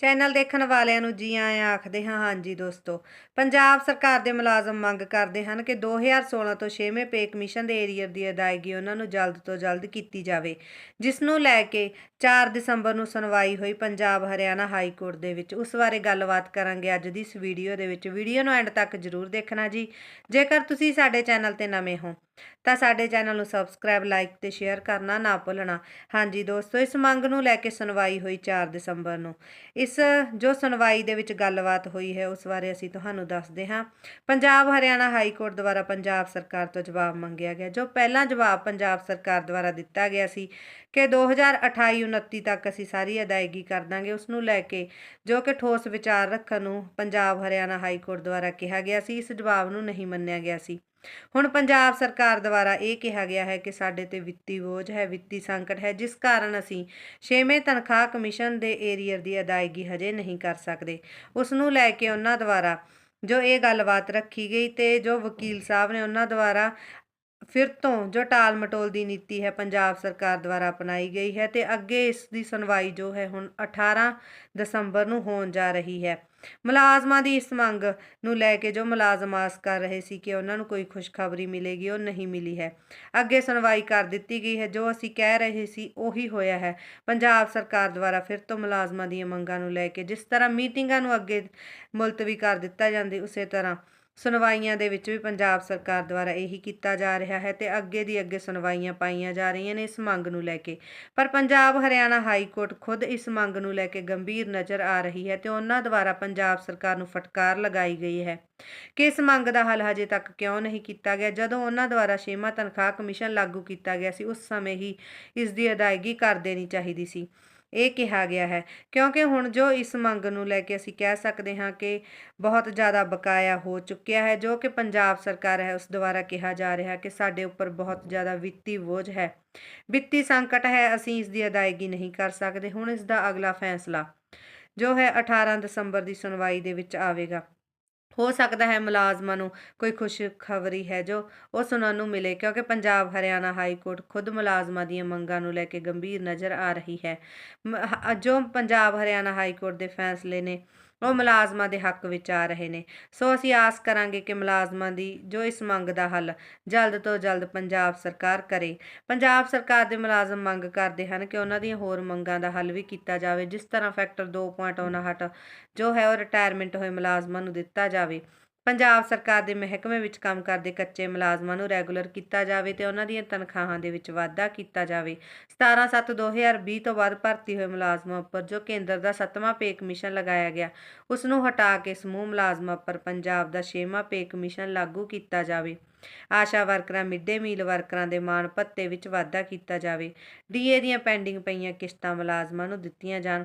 Channel ਦੇਖਣ ਵਾਲਿਆਂ ਨੂੰ ਜੀ ਆਇਆਂ ਆਖਦੇ ਹਾਂ, ਹਾਂਜੀ ਦੋਸਤੋ। ਪੰਜਾਬ ਸਰਕਾਰ ਦੇ ਮੁਲਾਜ਼ਮ ਮੰਗ ਕਰਦੇ ਹਨ ਕਿ 2016 ਤੋਂ 6ਵੇਂ ਪੇ ਕਮਿਸ਼ਨ ਦੇ ਏਰੀਅਰ ਦੀ ਅਦਾਇਗੀ ਉਹਨਾਂ ਨੂੰ ਜਲਦ ਤੋਂ ਜਲਦ ਕੀਤੀ ਜਾਵੇ, ਜਿਸ ਨੂੰ ਲੈ ਕੇ 4 ਦਸੰਬਰ ਨੂੰ ਸੁਣਵਾਈ ਹੋਈ ਪੰਜਾਬ ਹਰਿਆਣਾ ਹਾਈ ਕੋਰਟ ਦੇ ਵਿੱਚ। ਉਸ ਬਾਰੇ ਗੱਲਬਾਤ ਕਰਾਂਗੇ ਅੱਜ ਦੀ ਇਸ ਵੀਡੀਓ ਦੇ ਵਿੱਚ। ਵੀਡੀਓ ਨੂੰ ਐਂਡ ਤੱਕ ਜਰੂਰ ਦੇਖਣਾ ਜੀ। ਜੇਕਰ ਤੁਸੀਂ ਸਾਡੇ ਚੈਨਲ ਤੇ ਨਵੇਂ ਹੋ ਤਾਂ ਸਾਡੇ ਚੈਨਲ ਨੂੰ ਸਬਸਕ੍ਰਾਈਬ, ਲਾਈਕ ਤੇ ਸ਼ੇਅਰ ਕਰਨਾ ਨਾ ਭੁੱਲਣਾ। ਹਾਂਜੀ ਦੋਸਤੋ, ਇਸ ਮੰਗ ਨੂੰ ਲੈ ਕੇ ਸੁਣਵਾਈ ਹੋਈ 4 ਦਸੰਬਰ ਨੂੰ। ਇਸ ਜੋ ਸੁਣਵਾਈ ਦੇ ਵਿੱਚ ਗੱਲਬਾਤ ਹੋਈ ਹੈ, ਉਸ ਬਾਰੇ ਅਸੀਂ ਤੁਹਾਨੂੰ ਦੱਸਦੇ ਹਾਂ। ਪੰਜਾਬ ਹਰਿਆਣਾ ਹਾਈ ਕੋਰਟ ਦੁਆਰਾ ਪੰਜਾਬ ਸਰਕਾਰ ਤੋਂ ਜਵਾਬ ਮੰਗਿਆ ਗਿਆ, ਜੋ ਪਹਿਲਾਂ ਜਵਾਬ ਪੰਜਾਬ ਸਰਕਾਰ ਦੁਆਰਾ ਦਿੱਤਾ ਗਿਆ ਸੀ ਕਿ 2028-29 ਤੱਕ ਅਸੀਂ ਸਾਰੀ ਅਦਾਇਗੀ ਕਰ ਦਾਂਗੇ। ਉਸ ਨੂੰ ਲੈ ਕੇ ਜੋ ਕਿ ਠੋਸ ਵਿਚਾਰ ਰੱਖਣ ਨੂੰ ਪੰਜਾਬ ਹਰਿਆਣਾ ਹਾਈ ਕੋਰਟ ਦੁਆਰਾ ਕਿਹਾ ਗਿਆ ਸੀ, ਇਸ ਜਵਾਬ ਨੂੰ ਨਹੀਂ ਮੰਨਿਆ ਗਿਆ ਸੀ। ਹੁਣ ਪੰਜਾਬ ਸਰਕਾਰ ਦੁਆਰਾ ਇਹ ਕਿਹਾ ਗਿਆ ਹੈ ਕਿ ਸਾਡੇ ਤੇ ਵਿੱਤੀ ਬੋਝ ਹੈ, ਵਿੱਤੀ ਸੰਕਟ ਹੈ, ਜਿਸ ਕਾਰਨ ਅਸੀਂ 6ਵੇਂ ਤਨਖਾਹ ਕਮਿਸ਼ਨ ਦੇ ਏਰੀਅਰ ਦੀ ਅਦਾਇਗੀ ਹਜੇ ਨਹੀਂ ਕਰ ਸਕਦੇ। ਉਸ ਨੂੰ ਲੈ ਕੇ ਉਹਨਾਂ ਦੁਆਰਾ ਜੋ ਇਹ ਗੱਲਬਾਤ ਰੱਖੀ ਗਈ ਤੇ ਜੋ ਵਕੀਲ ਸਾਹਿਬ ਨੇ ਉਹਨਾਂ ਦੁਆਰਾ ਫਿਰ ਤੋਂ ਜੋ ਟਾਲ ਮਟੋਲ ਦੀ ਨੀਤੀ ਹੈ ਪੰਜਾਬ ਸਰਕਾਰ ਦੁਆਰਾ ਅਪਣਾਈ ਗਈ ਹੈ ਤੇ ਅੱਗੇ ਇਸ ਦੀ ਸੁਣਵਾਈ ਜੋ ਹੈ ਹੁਣ 18 ਦਸੰਬਰ ਨੂੰ ਹੋਣ ਜਾ ਰਹੀ ਹੈ। ਮੁਲਾਜ਼ਮਾਂ ਦੀ ਇਸ ਮੰਗ ਨੂੰ ਲੈ ਕੇ ਜੋ ਮੁਲਾਜ਼ਮ ਆਸ ਕਰ ਰਹੇ ਸੀ ਕਿ ਉਹਨਾਂ ਨੂੰ ਕੋਈ ਖੁਸ਼ਖਬਰੀ ਮਿਲੇਗੀ, ਉਹ ਨਹੀਂ ਮਿਲੀ ਹੈ। ਅੱਗੇ ਸੁਣਵਾਈ ਕਰ ਦਿੱਤੀ ਗਈ ਹੈ, ਜੋ ਅਸੀਂ ਕਹਿ ਰਹੇ ਸੀ ਉਹੀ ਹੋਇਆ ਹੈ। ਪੰਜਾਬ ਸਰਕਾਰ ਦੁਆਰਾ ਫਿਰ ਤੋਂ ਮੁਲਾਜ਼ਮਾਂ ਦੀਆਂ ਮੰਗਾਂ ਨੂੰ ਲੈ ਕੇ ਜਿਸ ਤਰ੍ਹਾਂ ਮੀਟਿੰਗਾਂ ਨੂੰ ਅੱਗੇ ਮੁਲਤਵੀ ਕਰ ਦਿੱਤਾ ਜਾਂਦੀ, ਉਸੇ ਤਰ੍ਹਾਂ ਸੁਣਵਾਈਆਂ ਦੇ ਵਿੱਚ ਵੀ ਪੰਜਾਬ ਸਰਕਾਰ ਦੁਆਰਾ ਇਹੀ ਕੀਤਾ ਜਾ ਰਿਹਾ ਹੈ ਤੇ ਅੱਗੇ ਦੀ ਅੱਗੇ ਸੁਣਵਾਈਆਂ ਪਾਈਆਂ ਜਾ ਰਹੀਆਂ ਨੇ ਇਸ ਮੰਗ ਨੂੰ ਲੈ ਕੇ। ਪਰ ਪੰਜਾਬ, ਹਰਿਆਣਾ ਹਾਈ ਕੋਰਟ ਖੁਦ ਇਸ ਮੰਗ ਨੂੰ ਲੈ ਕੇ ਗੰਭੀਰ ਨਜ਼ਰ ਆ ਰਹੀ ਹੈ ਤੇ ਉਹਨਾਂ ਦੁਆਰਾ ਪੰਜਾਬ ਸਰਕਾਰ ਨੂੰ ਫਟਕਾਰ ਲਗਾਈ ਗਈ ਹੈ। ਕਿ ਇਸ ਮੰਗ ਦਾ ਹੱਲ ਹਜੇ ਤੱਕ ਕਿਉਂ ਨਹੀਂ ਕੀਤਾ ਗਿਆ? ਜਦੋਂ ਉਹਨਾਂ ਦੁਆਰਾ ਛੇਵਾਂ ਤਨਖਾਹ ਕਮਿਸ਼ਨ ਲਾਗੂ ਕੀਤਾ ਗਿਆ ਸੀ, ਉਸ ਸਮੇਂ ਹੀ ਇਸ ਦੀ ਅਦਾਇਗੀ ਕਰ ਦੇਣੀ ਚਾਹੀਦੀ ਸੀ। ਇਹ ਕਿਹਾ ਗਿਆ ਹੈ। ਕਿਉਂਕਿ ਹੁਣ ਜੋ ਇਸ ਮੰਗ ਨੂੰ ਲੈ ਕੇ ਅਸੀਂ ਕਹਿ ਸਕਦੇ ਹਾਂ ਕਿ ਬਹੁਤ ਜ਼ਿਆਦਾ ਬਕਾਇਆ ਹੋ ਚੁੱਕਿਆ ਹੈ, ਜੋ ਕਿ ਪੰਜਾਬ ਸਰਕਾਰ ਹੈ, ਉਸ ਦੁਆਰਾ ਕਿਹਾ ਜਾ ਰਿਹਾ ਕਿ ਸਾਡੇ ਉੱਪਰ ਬਹੁਤ ਜ਼ਿਆਦਾ ਵਿੱਤੀ ਬੋਝ ਹੈ। ਵਿੱਤੀ ਸੰਕਟ ਹੈ, ਅਸੀਂ ਇਸ ਦੀ ਅਦਾਇਗੀ ਨਹੀਂ ਕਰ ਸਕਦੇ। ਹੁਣ ਇਸ ਦਾ ਅਗਲਾ ਫੈਸਲਾ ਜੋ ਹੈ 18 ਦਸੰਬਰ ਦੀ ਸੁਣਵਾਈ ਦੇ ਵਿੱਚ ਆਵੇਗਾ। ਹੋ ਸਕਦਾ ਹੈ ਮੁਲਾਜ਼ਮਾਂ ਨੂੰ ਕੋਈ ਖੁਸ਼ ਖਬਰੀ ਹੈ ਜੋ ਉਹ ਸੁਣਨ ਨੂੰ ਮਿਲੇ, ਕਿਉਂਕਿ ਪੰਜਾਬ ਹਰਿਆਣਾ ਹਾਈ ਕੋਰਟ ਖੁਦ ਮੁਲਾਜ਼ਮਾਂ ਦੀਆਂ ਮੰਗਾਂ ਨੂੰ ਲੈ ਕੇ ਗੰਭੀਰ ਨਜ਼ਰ ਆ ਰਹੀ ਹੈ, ਜੋ ਪੰਜਾਬ ਹਰਿਆਣਾ ਹਾਈ ਕੋਰਟ ਦੇ ਫੈਸਲੇ ਨੇ ਉਹ ਮੁਲਾਜ਼ਮਾਂ ਦੇ ਹੱਕ ਵਿੱਚ ਆ ਰਹੇ ਨੇ। ਸੋ ਅਸੀਂ ਆਸ ਕਰਾਂਗੇ ਕਿ ਮੁਲਾਜ਼ਮਾਂ ਦੀ ਜੋ ਇਸ ਮੰਗ ਦਾ ਹੱਲ ਜਲਦ ਤੋਂ ਜਲਦ ਪੰਜਾਬ ਸਰਕਾਰ ਕਰੇ। ਪੰਜਾਬ ਸਰਕਾਰ ਦੇ ਮੁਲਾਜ਼ਮ ਮੰਗ ਕਰਦੇ ਹਨ ਕਿ ਉਹਨਾਂ ਦੀਆਂ ਹੋਰ ਮੰਗਾਂ ਦਾ ਹੱਲ ਵੀ ਕੀਤਾ ਜਾਵੇ। ਜਿਸ ਤਰ੍ਹਾਂ ਫੈਕਟਰ 2.59 ਜੋ ਹੈ ਉਹ ਰਿਟਾਇਰਮੈਂਟ ਹੋਏ ਮੁਲਾਜ਼ਮਾਂ ਨੂੰ ਦਿੱਤਾ ਜਾਵੇ। ਪੰਜਾਬ ਸਰਕਾਰ ਦੇ ਮਹਿਕਮੇ ਵਿੱਚ ਕੰਮ ਕਰਦੇ ਕੱਚੇ ਮੁਲਾਜ਼ਮਾਂ ਨੂੰ ਰੈਗੂਲਰ ਕੀਤਾ ਜਾਵੇ ਤੇ ਉਹਨਾਂ ਦੀਆਂ ਤਨਖਾਹਾਂ ਦੇ ਵਿੱਚ ਵਾਧਾ ਕੀਤਾ ਜਾਵੇ। 17/7/2020 ਤੋਂ ਬਾਅਦ ਭਰਤੀ ਹੋਏ ਮੁਲਾਜ਼ਮਾਂ ਉੱਪਰ ਜੋ ਕੇਂਦਰ ਦਾ 7ਵਾਂ ਪੇ ਕਮਿਸ਼ਨ ਲਗਾਇਆ ਗਿਆ, ਉਸ ਨੂੰ ਹਟਾ ਕੇ ਸਮੂਹ ਮੁਲਾਜ਼ਮਾਂ ਉੱਪਰ ਪੰਜਾਬ ਦਾ 6ਵਾਂ ਪੇ ਕਮਿਸ਼ਨ ਲਾਗੂ ਕੀਤਾ ਜਾਵੇ। ਆਸ਼ਾ ਵਰਕਰਾਂ ਮਿੱਡੇ ਮੀਲ ਵਰਕਰਾਂ ਦੇ ਮਾਣ ਭੱਤੇ ਵਿੱਚ ਵਾਧਾ ਕੀਤਾ ਜਾਵੇ। ਡੀਏ ਦੀਆਂ ਪੈਂਡਿੰਗ ਪਈਆਂ ਕਿਸ਼ਤਾਂ ਮੁਲਾਜ਼ਮਾਂ ਨੂੰ ਦਿੱਤੀਆਂ ਜਾਣ।